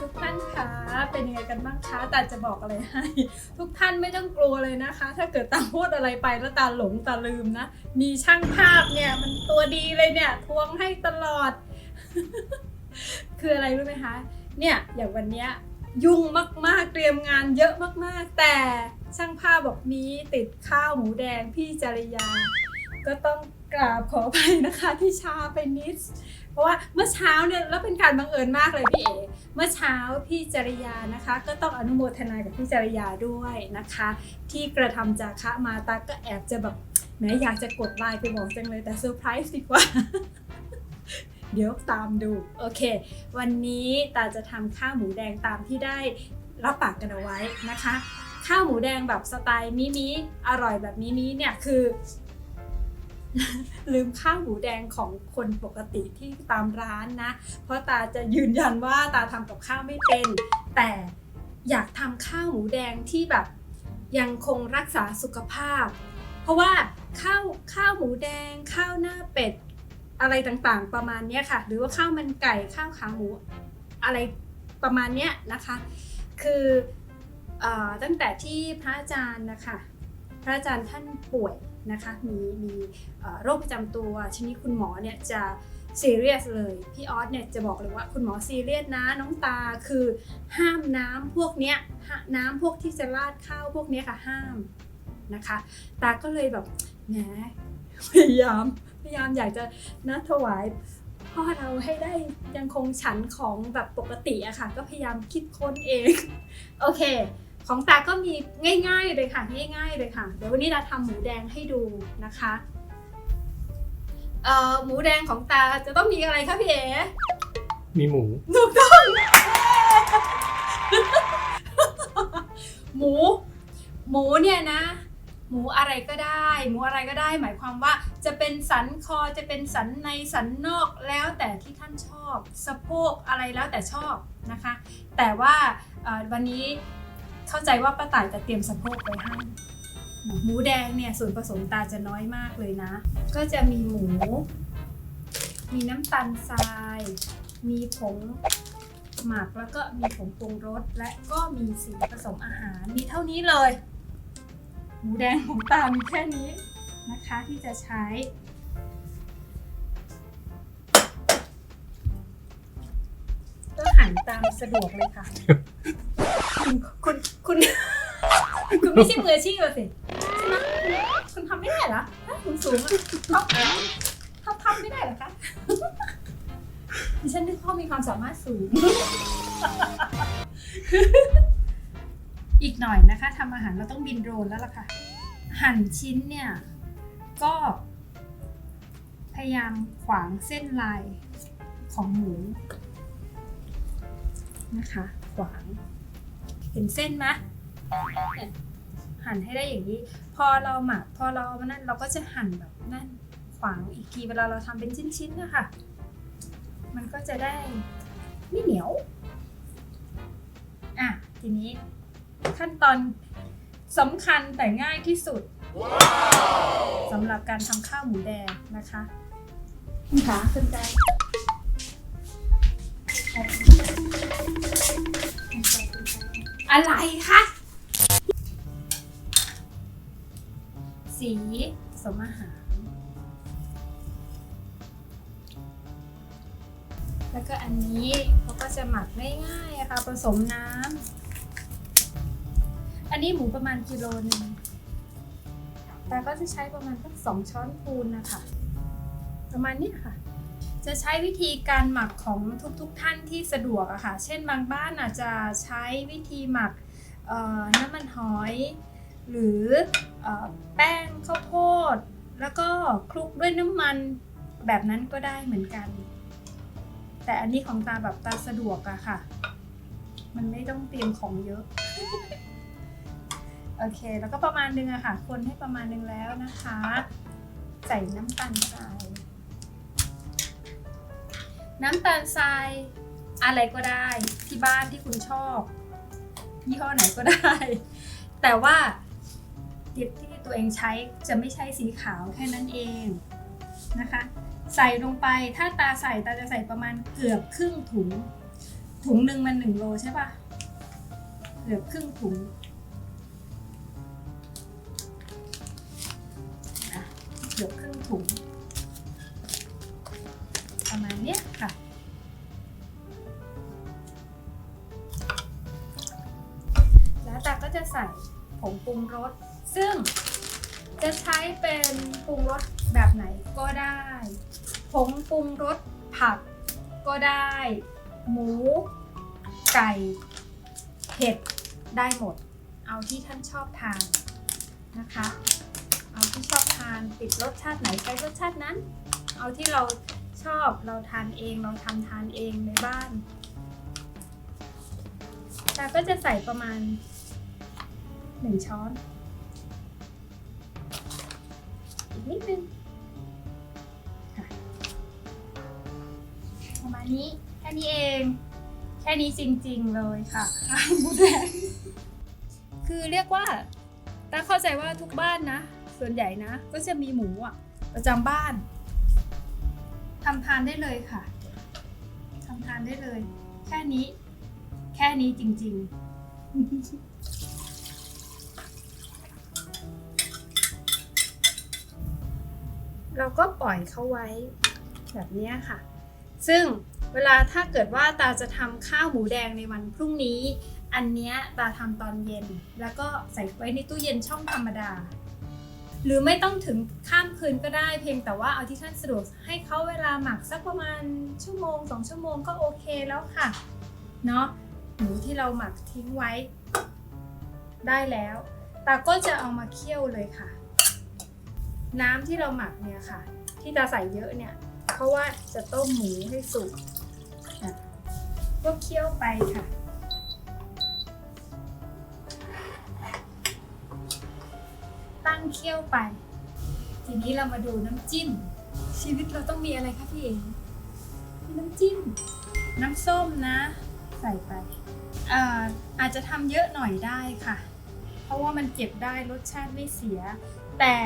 ทุกท่านคะเป็นยังไงกันบ้างคะตาจะบอกอะไรให้ ทุกท่านไม่ต้องกลัวเลยนะคะ ถ้าเกิดตาพูดอะไรไปแล้วตาหลงตาลืมนะ มีช่างภาพเนี่ยมันตัวดีเลยเนี่ยทวงให้ตลอด คืออะไรรู้ไหมคะ เนี่ยอย่างวันเนี้ยยุ่งมากๆ เตรียมงานเยอะมากๆ แต่ช่างภาพบอกมีติดข้าวหมูแดงพี่จริยา ก็ต้องกราบขออภัยนะคะที่ช้าไปนิด เพราะว่าเมื่อเช้าเนี่ยแล้วเป็นการบังเอิญมากเลยพี่เอเมื่อเช้าพี่จริยานะคะ ก็ต้องอนุโมทนากับพี่จริยาด้วยนะคะ ที่กระทำจาคะมาตาก็แอบจะแบบแหมอยากจะกดไลน์ไปบอกจังเลยแต่เซอร์ไพรส์ดีกว่า เดี๋ยวตามดู โอเค วันนี้ตาจะทำข้าวหมูแดงตามที่ได้รับปากกันเอาไว้นะคะ ข้าวหมูแดงแบบสไตล์มิมิอร่อยแบบมิมิเนี่ยคือ ลืมข้าวหมูแดงของคนปกติที่ตามร้านนะ เพราะตาจะยืนยันว่าตาทำกับข้าวไม่เป็น แต่อยากทำข้าวหมูแดงที่แบบยังคงรักษาสุขภาพ เพราะว่าข้าวข้าวหมูแดง ข้าวหน้าเป็ดอะไรต่างๆ ประมาณนี้ค่ะ หรือว่าข้าวมันไก่ข้าวขาหมูอะไรประมาณนี้นะคะ คืออตั้งแต่ที่พระอาจารย์นะคะ พระอาจารย์ท่านป่วย นะคะมีมีโรคประจำตัวชนิดคุณหมอเนี่ยจะซีเรียสเลยพี่ออสเนี่ยจะบอกเลยว่าคุณหมอซีเรียสนะน้องตาคือห้ามน้ำพวกเนี้ยห้าน้ำพวกที่จะราดข้าวพวกเนี้ยค่ะห้ามนะคะ ตาก็เลยแบบแหมพยายามพยายามอยากจะนะถวายพ่อเราให้ได้ยังคงฉันของแบบปกติอะค่ะ ก็พยายามคิดค้นเอง โอเค ของตาก็มีง่ายๆเลยค่ะง่ายๆเลยค่ะ เดี๋ยววันนี้ตาทำหมูแดงให้ดูนะคะเอ่อหมูแดงของตาจะต้องมีอะไรคะพี่เอ๋มีหมูถูกต้อง หมู หมูเนี่ยนะ หมูอะไรก็ได้ หมูอะไรก็ได้ หมายความว่าจะเป็นสันคอจะเป็นสันในสันนอกแล้วแต่ที่ท่านชอบ สะโพกอะไรแล้วแต่ชอบนะคะ แต่ว่าเอ่อวันนี้ เข้าใจว่าป้าต่ายจะเตรียมสะโพกไปให้หมูแดงเนี่ยส่วนผสมตาจะน้อยมากเลยนะ ก็จะมีหมู มีน้ำตาลทราย มีผงหมักแล้วก็มีผงปรุงรสและก็มีสีผสมอาหาร มีเท่านี้เลย หมูแดงของตามีแค่นี้นะคะที่จะใช้ ก็หั่นตามสะดวกเลยค่ะ คุณคุณคุณคุณไม่ใช่มืออาชีพอะสิใช่ไหมคุณทำไม่ได้เหรอฮะคุณสูงท็อปท็อปทำไม่ได้เหรอคะดิฉันนึกว่ามีความสามารถสูง อีกหน่อยนะคะทำอาหารเราต้องบินโดรนแล้วล่ะค่ะ หั่นชิ้นเนี่ย ก็ พยายามขวางเส้นลายของหมูนะคะ ขวาง เห็นเส้นไหมเนี่ยหั่นให้ได้อย่างนี้ พอเราหมักพอเรานั่นเราก็จะหั่นแบบนั่นขวางอีกทีเวลาเราทำเป็นชิ้นๆนะคะมันก็จะได้ไม่เหนียว อะ ทีนี้ขั้นตอนสำคัญแต่ง่ายที่สุดสำหรับการทำข้าวหมูแดงนะคะคุณขาขึ้นได้ อะไรคะ สีสมอาหาร แล้วก็อันนี้เขาก็จะหมักง่ายๆอะค่ะผสมน้ำ อันนี้หมูประมาณกิโลหนึ่งแต่ก็จะใช้ประมาณสักสองช้อนพูนนะคะ ประมาณนี้ค่ะ จะใช้วิธีการหมักของทุกๆทท่านที่สะดวกอะค่ะ เช่นบางบ้านอาจจะใช้วิธีหมักน้ำมันหอย หรือเอ่อแป้งข้าวโพด แล้วก็คลุกด้วยน้ำมันแบบนั้นก็ได้เหมือนกัน แต่อันนี้ของตาแบบตาสะดวกอะค่ะ มันไม่ต้องเตรียมของเยอะ โอเค แล้วก็ประมาณนึงอะค่ะ คนให้ประมาณนึงแล้วนะคะ ใส่น้ำตาลทราย น้ำตาลทราย อะไรก็ได้ที่บ้านที่คุณชอบ ยี่ห้อไหนก็ได้ แต่ว่าที่ที่ตัวเองใช้จะไม่ใช่สีขาวแค่นั้นเองนะคะ ใส่ลงไปถ้าตาใส่ตาจะใส่ประมาณเกือบครึ่งถุง ถุงหนึ่งมันหนึ่งโลใช่ปะเหลือบครึ่งถุงเหลือบครึ่งถุง ประมาณเนี้ยค่ะ แล้วตาก็จะใส่ผงปรุงรส ซึ่งจะใช้เป็นปรุงรสแบบไหนก็ได้ ผงปรุงรสผักก็ได้ หมู ไก่ เห็ดได้หมด เอาที่ท่านชอบทานนะคะ เอาที่ชอบทานติดรสชาติไหนใช้รสชาตินั้น เอาที่เรา ชอบเราทานเองเราทำทานเองในบ้านตาก็จะใส่ประมาณหนึ่งช้อน อีกนิดนึงประมาณนี้แค่นี้เอง แค่นี้จริงๆเลยค่ะข้าวหมูแดงคือเรียกว่าตาเข้าใจว่าทุกบ้านนะ ส่วนใหญ่นะ ก็จะมีหมูอะประจำบ้าน ทำทานได้เลยค่ะทำทานได้เลย แค่นี้ แค่นี้จริง ๆเราก็ปล่อยเขาไว้แบบนี้ค่ะ ซึ่งเวลาถ้าเกิดว่าตาจะทำข้าวหมูแดงในวันพรุ่งนี้ อันเนี้ยตาทำตอนเย็น แล้วก็ใส่ไว้ในตู้เย็นช่องธรรมดา หรือไม่ต้องถึงข้ามคืนก็ได้ เพียงแต่ว่าเอาที่ท่านสะดวกให้เขาเวลาหมักสักประมาณชั่วโมงสองชั่วโมงก็โอเคแล้วค่ะเนาะหมูที่เราหมักทิ้งไว้ ได้แล้วตาก็จะเอามาเคี่ยวเลยค่ะ น้ำที่เราหมักเนี่ยค่ะ ที่ตาใส่เยอะเนี่ย เพราะว่าจะต้มหมูให้สุกอะก็เคี่ยวไปค่ะ งเคี่ยวไป ทีนี้เรามาดูน้ำจิ้ม ชีวิตเราต้องมีอะไรคะพี่เองมีน้ำจิ้ม น้ำส้มนะ ใส่ไปอ่ออาจจะทำเยอะหน่อยได้ค่ะ เพราะว่ามันเก็บได้รสชาติไม่เสีย แต่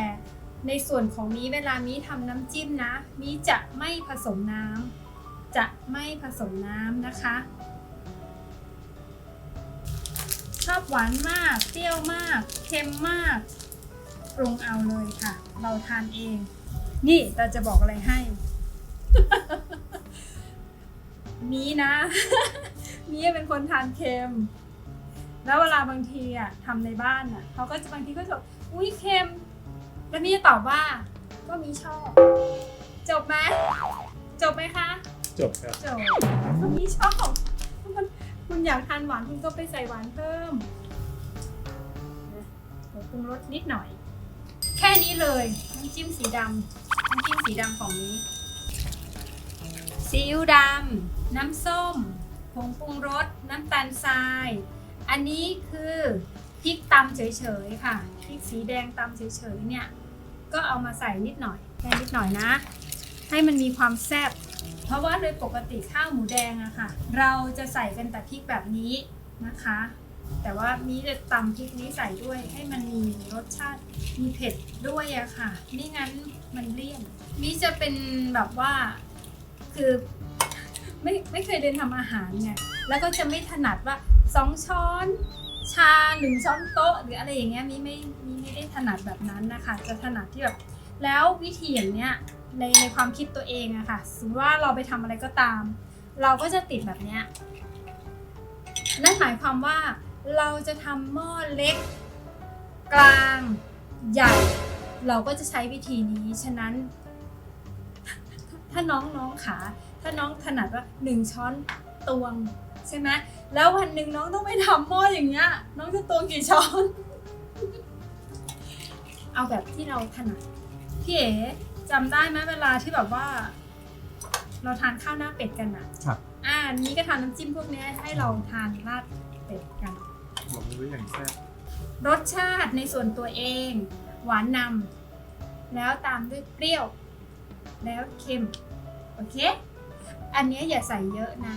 ในส่วนของนี้เวลามีทำน้ำจิ้มนะ มีจะไม่ผสมน้ำจะไม่ผสมน้ำนะคะ ชอบหวานมาก เปรี้ยวมาก เค็มมาก ปรุงเอาเลยค่ะ เราทานเอง นี่เราจะบอกอะไรให้ มีนะ มีเป็นคนทานเค็ม แล้วเวลาบางทีอะทำในบ้านอะเขาก็จะบางทีก็จะบอกอุ้ยเค็ม แล้วมีจะตอบว่า ก็มีชอบ จบไหมจบไหมคะ จบครับ จบก็มีชอบมันคุณอยากทานหวานคุณก็ไปใส่หวานเพิ่มนะเดี๋ยวปรุงรสนิดหน่อยแค่นี้เลยน้ำจิ้มสีดำน้ำจิ้มสีดำของนี้ซีอิ๊วดำน้ำส้มผงปรุงรสน้ำตาลทราย อันนี้คือพริกตำเฉยๆค่ะพริกสีแดงตำเฉยๆเนี่ยก็เอามาใส่นิดหน่อยแค่นิดหน่อยนะ ให้มันมีความแซ่บเพราะว่าโดยปกติข้าวหมูแดงอะค่ะ เราจะใส่กันแต่พริกแบบนี้นะคะ แต่ว่ามีจะตำพริกนี้ใส่ด้วยให้มันมีรสชาติมีเผ็ดด้วยอะค่ะไม่งั้นมันเลี่ยนมีจะเป็นแบบว่าคือไม่ไม่เคยเรียนทำอาหารไงแล้วก็จะไม่ถนัดว่าสองช้อนชาหนึ่งช้อนโต๊ะ หรืออะไรอย่างเงี้ยมีไม่มีไม่ได้ถนัดแบบนั้นนะคะ จะถนัดที่แบบแล้ววิธีอย่างเนี้ยในในความคิดตัวเองอะค่ะสมมติว่าเราไปทำอะไรก็ตาม เราก็จะติดแบบเนี้ยนั่นหมายความว่า เราจะทำหม้อเล็ก กลางใหญ่ เราก็จะใช้วิธีนี้ ฉะนั้น ถ้าน้องน้องขา ถ้าน้องถนัดว่าหนึ่งช้อนตวงใช่ไหมแล้ววันหนึ่งน้องต้องไปทำหม้ออย่างเงี้ย น้องจะตวงกี่ช้อน เอาแบบที่เราถนัด พี่เอ๋จำได้ไหมเวลาที่แบบว่า เราทานข้าวหน้าเป็ดกันอะครับ อ่านี้ก็ทานน้ำจิ้มพวกเนี้ยให้เราทานราดเป็ดกัน บอกเลยอย่างแซ่บรสชาติในส่วนตัวเอง หวานนำแล้วตามด้วยเปรี้ยว แล้วเค็ม โอเค อันนี้อย่าใส่เยอะนะ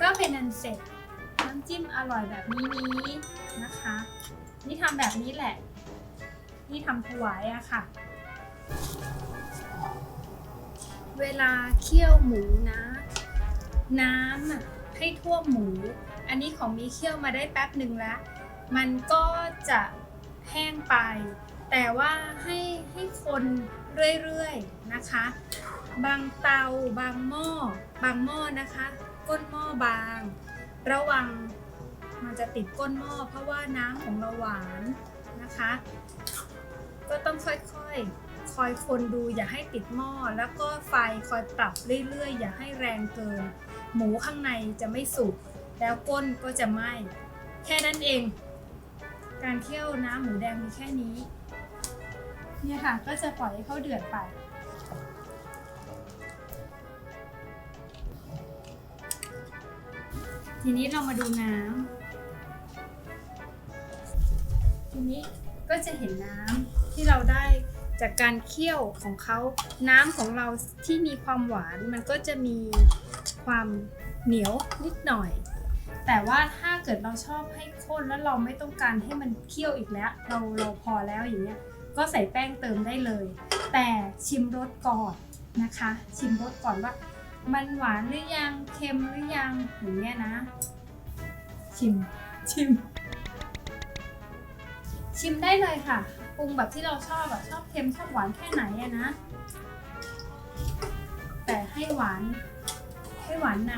ก็เป็นอันเสร็จน้ำจิ้มอร่อยแบบนี้นี้นะคะ นี่ทำแบบนี้แหละ นี่ทำถวายอะค่ะ เวลาเคี่ยวหมูนะ น้ำอะให้ท่วมหมู อันนี้ของมีเคี่ยวมาได้แป๊บหนึ่งแล้ว มันก็จะแห้งไป แต่ว่าให้ให้คนเรื่อยๆนะคะ บางเตาบางหม้อ บางหม้อนะคะ ก้นหม้อบาง ระวังมันจะติดก้นหม้อเพราะว่าน้ำของเราหวานนะคะ ค่อยๆ คอยคนดูอย่าให้ติดหม้อ แล้วก็ไฟคอยปรับเรื่อยๆ อย่าให้แรงเกิน หมูข้างในจะไม่สุก แล้วก้นก็จะไหม้ แค่นั้นเอง การเคี่ยวน้ำหมูแดงมีแค่นี้ เนี่ยค่ะ ก็จะปล่อยให้เขาเดือดไป ทีนี้เรามาดูน้ำทีนี้ก็จะเห็นน้ำ ที่เราได้จากการเคี่ยวของเขาน้ำของเราที่มีความหวานมันก็จะมีความเหนียวนิดหน่อย แต่ว่าถ้าเกิดเราชอบให้ข้นแล้วเราไม่ต้องการให้มันเคี่ยวอีกแล้ว เราเราพอแล้วอย่างเงี้ยก็ใส่แป้งเติมได้เลย แต่ชิมรสก่อนนะคะ ชิมรสก่อนว่า มันหวานหรือยังเค็มหรือยังอย่างเงี้ยนะ ชิมชิม ชิมได้เลยค่ะ รุงแบบที่เราชอบอะชอบเค็มชอบหวานแค่ไหนอะนะ แต่ให้หวาน ให้หวานน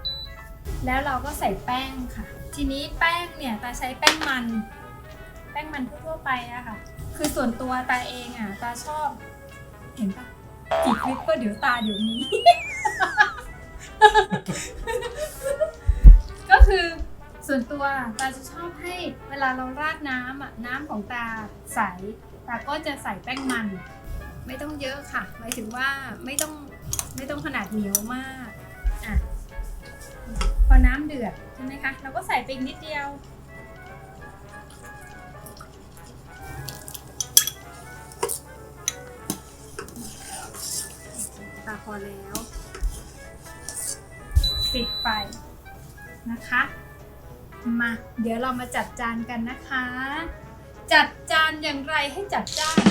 ำแล้วเราก็ใส่แป้งค่ะ ทีนี้แป้งเนี่ยตาใช้แป้งมัน แป้งมันทั่วไปอะค่ะ คือส่วนตัวตาเองอะตาชอบ เห็นปะกี่คลิปก็เดี๋ยวตาเดี๋ยวนี้ ก็คือ ส่วนตัวตาจะชอบให้เวลาเราราดน้ำอะน้ำของตาใสตาก็จะใส่แป้งมัน ไม่ต้องเยอะค่ะหมายถึงว่าไม่ต้องไม่ต้องขนาดเหนียวมากอะพอน้ำเดือดใช่ไหมคะเราก็ใส่ไปอีกนิดเดียวตาพอแล้ว ปิดไฟนะคะ มาเดี๋ยวเรามาจัดจานกันนะคะ จัดจานอย่างไรให้จัดจ้าน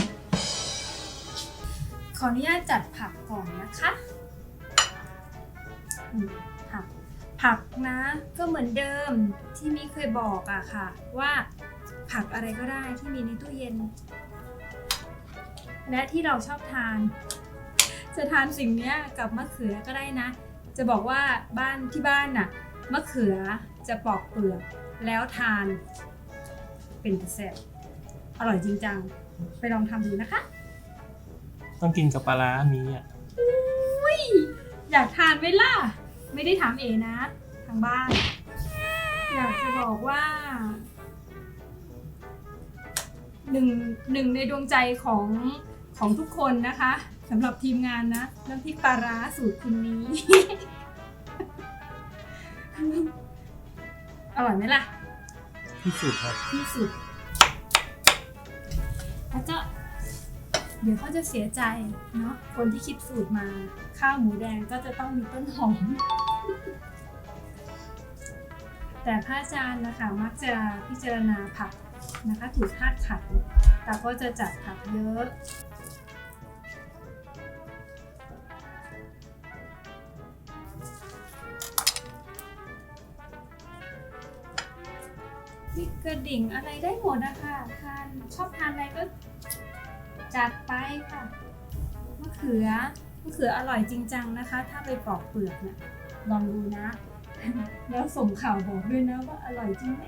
ขออนุญาตจัดผักก่อนนะคะผักผักนะก็เหมือนเดิมที่มีเคยบอกอะค่ะ ว่าผักอะไรก็ได้ที่มีในตู้เย็น และที่เราชอบทาน จะทานสิ่งนี้กับมะเขือก็ได้นะ จะบอกว่าบ้านที่บ้านน่ะมะเขือ จะปอกเปลือกแล้วทานเป็นแซ่บอร่อยจริงจัง ไปลองทำดูนะคะ ต้องกินกับปลาร้ามีอะอุ้ยอยากทานไหมล่ะ ไม่ได้ถามเอนะ ทางบ้าน อยากจะบอกว่าหนึ่งหนึ่งในดวงใจของของทุกคนนะคะสำหรับทีมงานนะน้ำพริกปลาร้าสูตรคุณนี้อ ร่อยไหมล่ะ ที่สุดครับ ที่สุด แล้วก็ เดี๋ยวเขาจะเสียใจเนาะคนที่คิดสูตรมา ข้าวหมูแดงก็จะต้องมีต้นหอม แต่พระอาจารย์นะคะมักจะพิจารณาผักนะคะถูกธาตุขันแต่ก็จะจัดผักเยอะ พริกกระดิ่งอะไรได้หมดนะคะทานชอบทานอะไรก็จัดไปค่ะมะเขือมะเขืออร่อยจริงจังนะคะ ถ้าไปปอกเปลือกเนี่ยลองดูนะ แล้วส่งข่าวบอกด้วยนะว่าอร่อยจริงไหม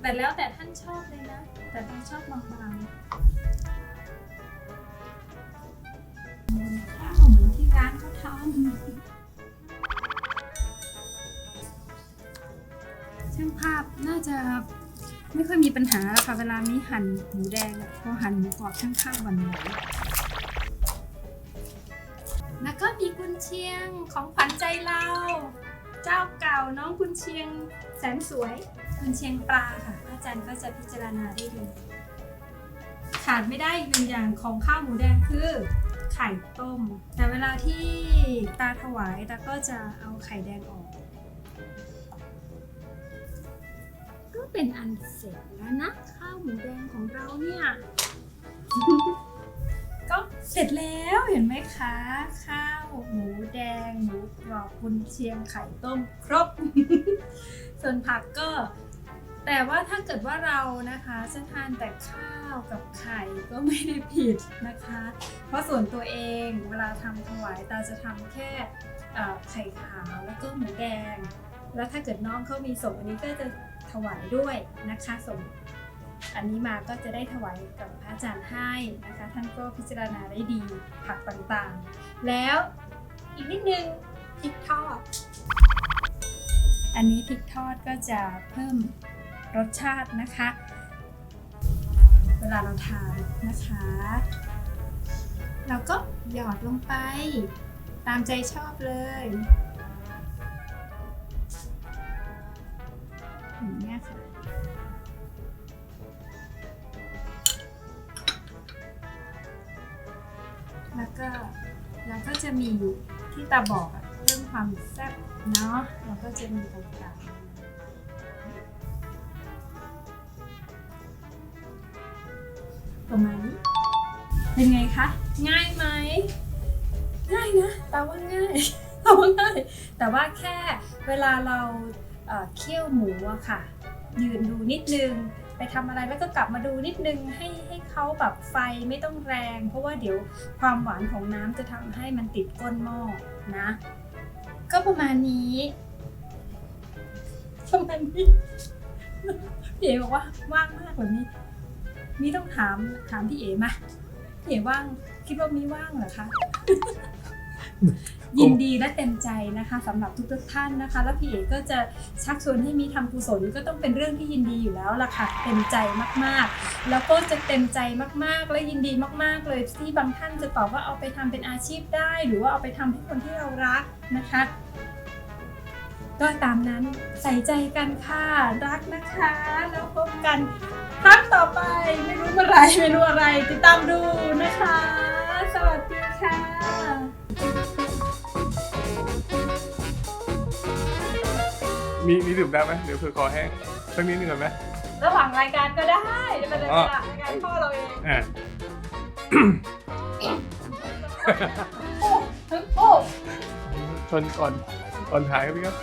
แต่แล้วแต่ท่านชอบเลยนะ แต่ต้องชอบบางๆข้าวเหมือนที่ร้านเขาทำ น่าจะไม่ค่อยมีปัญหาแล้วค่ะเวลามีหั่นหมูแดงอะพอหั่นหมูกรอบช่างภาพหวันหวแล้วก็มีกุนเชียงของขวัญใจเรา เจ้าเก่าน้องกุนเชียงแสนสวยกุนเชียงปลาค่ะอาจารย์ก็จะพิจารณาได้ดีขาดไม่ได้อีกหนึ่งอย่างของข้าวหมูแดงคือไข่ต้ม แต่เวลาที่ตาถวายตาก็จะเอาไข่แดงออก เป็นอันเสร็จแล้วนะ ข้าวหมูแดงของเราเนี่ย ก็เสร็จแล้วเห็นไหมคะ ข้าวหมูแดงหมูกรอบกุนเชียงไข่ต้มครบ ส่วนผักก็ แต่ว่าถ้าเกิดว่าเรานะคะจะทานแต่ข้าวกับไข่ก็ไม่ได้ผิดนะคะ เพราะส่วนตัวเองเวลาทำถวายตาจะทำแค่ไข่ขาวแล้วก็หมูแดง แล้วถ้าเกิดน้องเขามีส่งอันนี้ก็จะ ถวายด้วยนะคะส่งอันนี้มาก็จะได้ถวายกับพระอาจารย์ให้นะคะ ท่านก็พิจารณาได้ดีผักต่างๆ แล้วอีกนิดนึงพริกทอด อันนี้พริกทอดก็จะเพิ่มรสชาตินะคะ เวลาเราทานนะคะ เราก็หยอดลงไปตามใจชอบเลย นี้ยค่ะแล้วก็เราก็จะมีที่ตาบอกอะเรื่องความแซ่บเนาะเราก็จะมีตรงกลางประมาณนี้เป็นไงคะ ง่ายไหมง่ายนะตาว่าง่ายตาว่าง่ายแต่ว่าแค่เวลาเราเเคี่ยวหมูอะค่ะ ยืนดูนิดนึง ไปทำอะไรแล้วก็กลับมาดูนิดนึงให้ให้เขาแบบไฟไม่ต้องแรง เพราะว่าเดี๋ยวความหวานของน้ำจะทำให้มันติดก้นหม้อนะ ก็ประมาณนี้ประมาณนี้พี่เอ๋บอกว่าว่างมากแบบนี้มีต้องถามถามพี่เอ๋มาพี่เอ๋ว่างคิดว่ามีว่างเหรอคะ ยินดีและเต็มใจนะคะสำหรับทุกๆท่านนะคะ แล้วพี่เอกก็จะชักชวนให้มีทำกุศลก็ต้องเป็นเรื่องที่ยินดีอยู่แล้วล่ะค่ะเต็มใจมากๆ แล้วก็จะเต็มใจมากๆ และยินดีมากๆ เลยที่บางท่านจะตอบว่าเอาไปทำเป็นอาชีพได้ หรือว่าเอาไปทำให้คนที่เรารักนะคะก็ตามนั้นใส่ใจกันค่ะรักนะคะ แล้วพบกันครั้งต่อไปไม่รู้เมื่อไรไม่รู้อะไรติดตามดูนะคะ สวัสดีค่ะ มีมีดื่มได้ไหมเดี๋ยวเผื่อคอแห้งสักนิดนึงก่อนไหมระหว่างรายการก็ได้จะเป็นรายการรายการพ่อเราเองอ่าโอ้ทั้งโอ้ชนก่อนก่อนถ่ายครับพี่ครับ